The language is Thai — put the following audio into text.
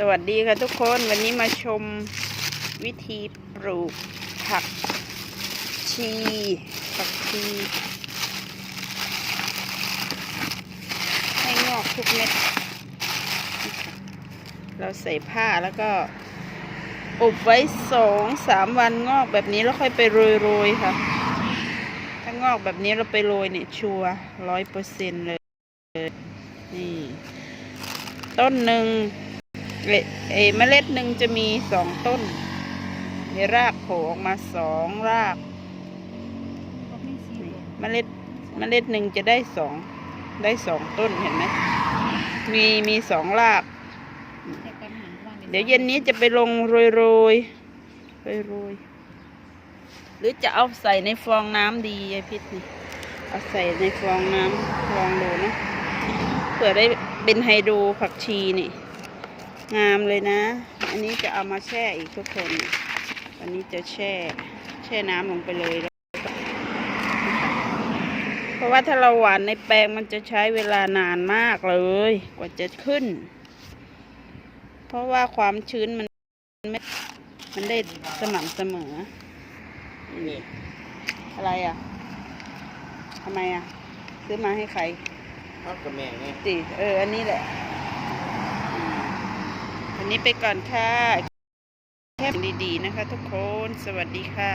สวัสดีค่ะทุกคนวันนี้มาชมวิธีปลูกผักชีผักชีให้งอกทุกเม็ด เราใส่ผ้าแล้วก็อบไว้สองสามวันงอกแบบนี้แล้วค่อยไปโรยๆค่ะ ถ้างอกแบบนี้เราไปโรยเนี่ยชัวร้อยเปอร์เซ็นเลยนี่ต้นหนึ่ง เอเมล็ดหนึ่งจะมีสองต้น มีรากโผล่ออกมาสองรากเมล็ดเมล็ดหนึ่งจะได้สองได้สองต้นเห็นไหมมีมีสองราก เดี๋ยวเย็นนี้จะไปลงโรยโรยโรยโรยหรือจะเอาใส่ในฟองน้ำดียายพิษนี่เอาใส่ในฟองน้ำลองดูนะเผื่อได้เป็นไฮโดรผักชีนี่ งามเลยนะ อันนี้จะเอามาแช่อีกทุกคนอันนี้จะแช่แช่น้ำลงไปเลยแล้วเพราะว่าถ้าเราหวานในแปลงมันจะใช้เวลานานมากเลย กว่าจะขึ้น เพราะว่าความชื้นมันไม่มันได้สม่ำเสมอนี่อะไรอะทำไมอะ ซื้อมาให้ใครพักกับแม่ไงสิเออ อันนี้แหละอืมันนี้ไปก่อนค่ะแค่ดีๆนะคะทุกคน สวัสดีค่ะ